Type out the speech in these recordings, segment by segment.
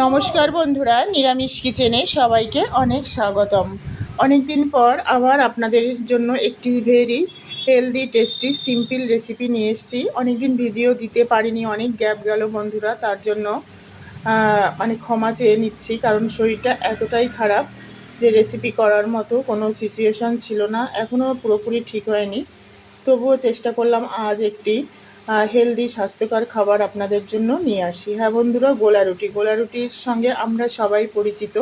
নমস্কার বন্ধুরা, নিরামিষ কিচেনে সবাইকে অনেক স্বাগতম। অনেক দিন পর আবার আপনাদের জন্য একটি very healthy tasty simple recipe নিয়ে এসেছি। অনেক দিন ভিডিও দিতে পারিনি, অনেক গ্যাপ গেল বন্ধুরা, তার জন্য অনেক ক্ষমা চেয়ে নিচ্ছি, কারণ শরীরটা এতটাই খারাপ যে রেসিপি করার মতো কোনো সিচুয়েশন ছিল না এখনও পুরোপুরি ঠিক হয়নি। তবুও চেষ্টা করলাম আজ একটি হেলদি স্বাস্থ্যকর খাবার আপনাদের জন্য নিয়ে আসি। হ্যাঁ বন্ধুরা গোলা রুটি গোলা রুটির সঙ্গে আমরা সবাই পরিচিত,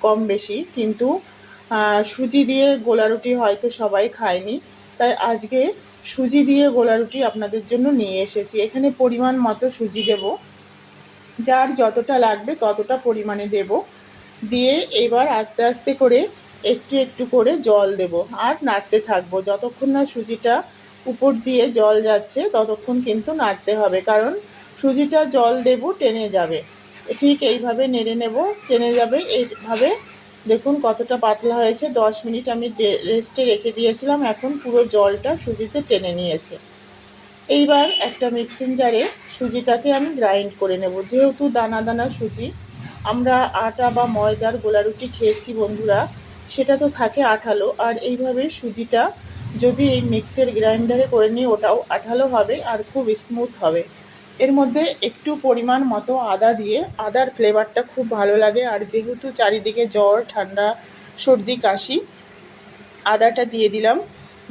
কম বেশি, কিন্তু সুজি দিয়ে গোলা রুটি হয়তো সবাই খায়নি। তাই আজকে সুজি দিয়ে গোলা রুটি আপনাদের জন্য নিয়ে এসেছি। এখানে পরিমাণ মতো সুজি দেব। যার যতটা লাগবে ততটা পরিমাণে দেব। দিয়ে এবার আস্তে আস্তে করে একটু একটু করে জল দেব। আর নাড়তে থাকব। যতক্ষণ না সুজিটা উপর দিয়ে জল যাচ্ছে, ততক্ষণ কিন্তু নাড়তে হবে, কারণ সুজিটা জল দেব, টেনে যাবে। ঠিক এইভাবে নেড়ে নেব, টেনে যাবে, এইভাবে দেখুন কতটা পাতলা হয়েছে, দশ মিনিট আমি রেস্টে রেখে দিয়েছিলাম, এখন পুরো জলটা সুজিতে টেনে নিয়েছে। এইবার একটা মিক্সিং জারে সুজিটাকে আমি গ্রাইন্ড করে নেব। যেহেতু দানা দানা সুজি, আমরা আটা বা ময়দার গোলা রুটি খেয়েছি বন্ধুরা, সেটা তো থাকে আঠালো, আর এইভাবে সুজিটা যদি এই মিক্সের গ্রাইন্ডারে করে নিই, ওটাও আঠালো হবে আর খুব স্মুথ হবে। এর মধ্যে একটু পরিমাণ মতো আদা দিয়ে, আদার ফ্লেভারটা খুব ভালো লাগে। আর যেহেতু চারিদিকে জ্বর, ঠান্ডা, সর্দি, কাশি, আদাটা দিয়ে দিলাম।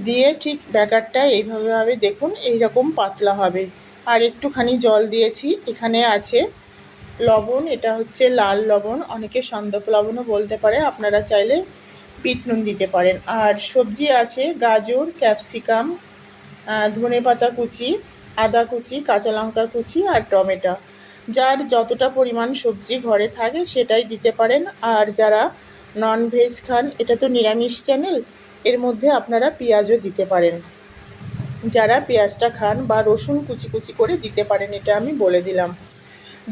দিয়ে ঠিক ব্যাকারটা এইভাবে ভাবে দেখুন, এইরকম পাতলা হবে। আর একটুখানি জল দিয়েছি, এখানে আছে লবণ, এটা হচ্ছে লাল লবণ। অনেকে সন্দপ লবণও বলতে পারে, আপনারা চাইলে বিট নুন দিতে পারেন। আর সবজি আছে, গাজর, ক্যাপসিকাম ধনে পাতা কুচি, আদা কুচি, কাঁচা লঙ্কা কুচি আর টমেটো। যার যতটা পরিমাণ সবজি ঘরে থাকে সেটাই দিতে পারেন। আর যারা নন ভেজ খান, এটা তো নিরামিষ চ্যানেল এর মধ্যে আপনারা পেঁয়াজও দিতে পারেন। যারা পেঁয়াজটা খান বা রসুন কুচি কুচি করে দিতে পারেন, এটা আমি বলে দিলাম।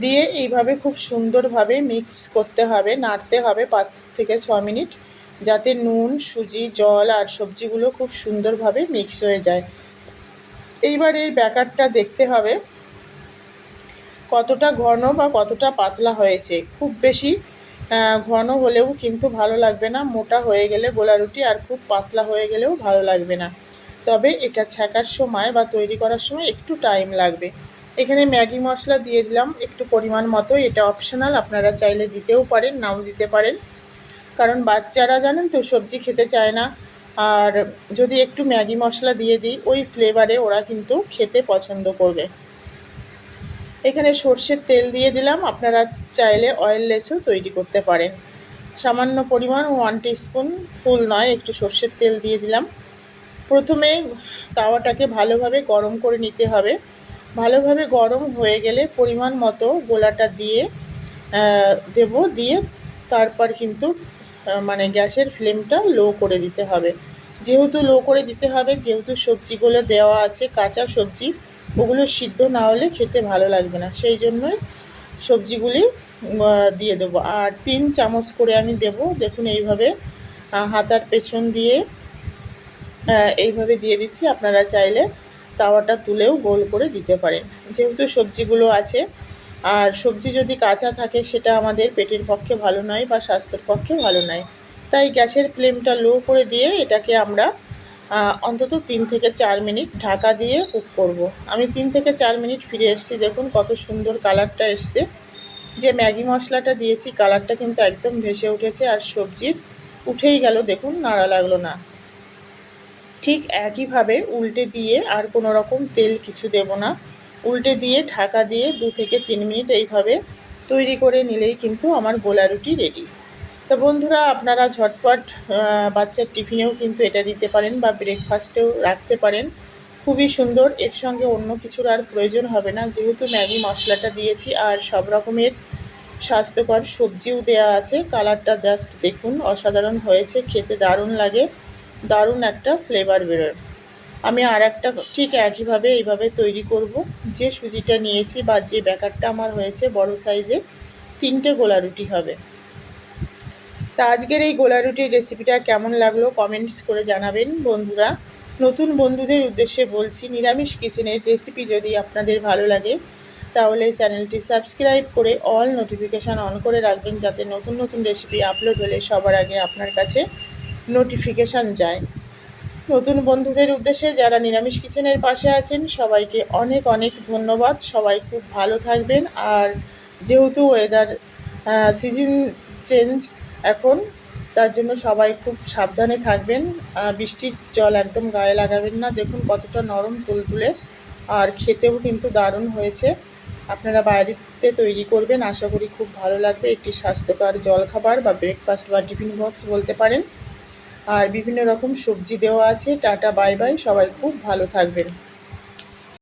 দিয়ে এইভাবে খুব সুন্দরভাবে মিক্স করতে হবে, নাড়তে হবে পাঁচ থেকে ছ মিনিট। যাতে নুন, সুজি, জল আর সবজিগুলো খুব সুন্দরভাবে মিক্স হয়ে যায়। এইবার এই ব্যাকারটা দেখতে হবে কতটা ঘন বা কতটা পাতলা হয়েছে। খুব বেশি ঘন হলেও কিন্তু ভালো লাগবে না, মোটা হয়ে গেলে গোলা রুটি আর খুব পাতলা হয়ে গেলেও ভালো লাগবে না। তবে এটা ছ্যাঁকার সময় বা তৈরি করার সময় একটু টাইম লাগবে। এখানে ম্যাগি মশলা দিয়ে দিলাম, একটু পরিমাণ মতো এটা অপশনাল আপনারা চাইলে দিতেও পারেন, নাও দিতে পারেন। কারণ বাচ্চারা জানেন তো, সবজি খেতে চায় না। আর যদি একটু ম্যাগি মশলা দিয়ে দিই, ওই ফ্লেভারে ওরা কিন্তু খেতে পছন্দ করবে। এখানে সর্ষের তেল দিয়ে দিলাম। আপনারা চাইলে অয়েললেসও তৈরি করতে পারেন। সামান্য পরিমাণ ওয়ান স্পুন ফুল নয়, একটু সর্ষের তেল দিয়ে দিলাম। প্রথমে তাওয়াটাকে ভালোভাবে গরম করে নিতে হবে। ভালোভাবে গরম হয়ে গেলে পরিমাণ মতো গোলাটা দিয়ে দেব। দিয়ে তারপর কিন্তু মানে গ্যাসের ফ্লেমটা লো করে দিতে হবে। যেহেতু লো করে দিতে হবে, যেহেতু সবজিগুলো দেওয়া আছে, কাঁচা সবজি, ওগুলো সিদ্ধ না হলে খেতে ভালো লাগবে না। সেই জন্যই সবজিগুলি দিয়ে দেবো। আর তিন চামচ করে আমি দেব। দেখুন, এইভাবে হাতার পেছন দিয়ে এইভাবে দিয়ে দিচ্ছি। আপনারা চাইলে তাওয়াটা তুলেও গোল করে দিতে পারেন। যেহেতু সবজিগুলো আছে আর সবজি যদি কাঁচা থাকে, সেটা আমাদের পেটের পক্ষে ভালো নয় বা স্বাস্থ্যের পক্ষে ভালো নয়। তাই গ্যাসের ফ্লেমটা লো করে দিয়ে এটাকে আমরা অন্তত তিন থেকে চার মিনিট ঢাকা দিয়ে কুক করব। আমি তিন থেকে চার মিনিট ফিরে এসেছি। দেখুন কত সুন্দর কালারটা এসছে। যে ম্যাগি মশলাটা দিয়েছি, কালারটা কিন্তু একদম ভেসে উঠেছে আর সবজির উঠেই গেল। দেখুন, নাড়া লাগল না। ঠিক একইভাবে উল্টে দিয়ে আর কোনো রকম তেল কিছু দেব না। উল্টে দিয়ে, ঢাকা দিয়ে দু থেকে তিন মিনিট এইভাবে তৈরি করে নিলেই কিন্তু আমার গোলা রুটি রেডি তো বন্ধুরা, আপনারা ঝটপট বাচ্চার টিফিনেও কিন্তু এটা দিতে পারেন বা ব্রেকফাস্টেও রাখতে পারেন। খুবই সুন্দর। এর সঙ্গে অন্য কিছুর আর প্রয়োজন হবে না। যেহেতু ম্যাগি মশলাটা দিয়েছি আর সব রকমের স্বাস্থ্যকর সবজিও দেওয়া আছে, কালারটা জাস্ট দেখুন। অসাধারণ হয়েছে, খেতে দারুণ লাগে। দারুণ একটা ফ্লেভার বেরোয়। আমি আর একটা ঠিক একইভাবে এইভাবে তৈরি করব। যে সুজিটা নিয়েছি বা যে ব্যাকারটা আমার হয়েছে বড় সাইজে, তিনটে গোলা রুটি হবে। তা আজকের এই গোলা রুটির রেসিপিটা কেমন লাগল কমেন্টস করে জানাবেন বন্ধুরা। নতুন বন্ধুদের উদ্দেশ্যে বলছি, নিরামিষ কিচেনের রেসিপি যদি আপনাদের ভালো লাগে, তাহলে চ্যানেলটি সাবস্ক্রাইব করে অল নোটিফিকেশান অন করে রাখবেন যাতে নতুন নতুন রেসিপি আপলোড হলে সবার আগে আপনার কাছে নোটিফিকেশান যায়। নতুন বন্ধুদের উদ্দেশ্যে যারা নিরামিষ কিচেনের পাশে আছেন, সবাইকে অনেক অনেক ধন্যবাদ। সবাই খুব ভালো থাকবেন। আর যেহেতু ওয়েদার সিজন চেঞ্জ এখন, তার জন্য সবাই খুব সাবধানে থাকবেন। বৃষ্টির জল একদম গায়ে লাগাবেন না। দেখুন কতটা নরম তুলতুলে। আর খেতেও কিন্তু দারুণ হয়েছে। আপনারা বাড়িতে তৈরি করবেন। আশা করি খুব ভালো লাগবে। একটি স্বাস্থ্যকর জলখাবার বা ব্রেকফাস্ট বা টিফিন বক্স বলতে পারেন। আর বিভিন্ন রকম সবজি দেওয়া আছে। Tata bye bye. সবাই খুব ভালো থাকবেন।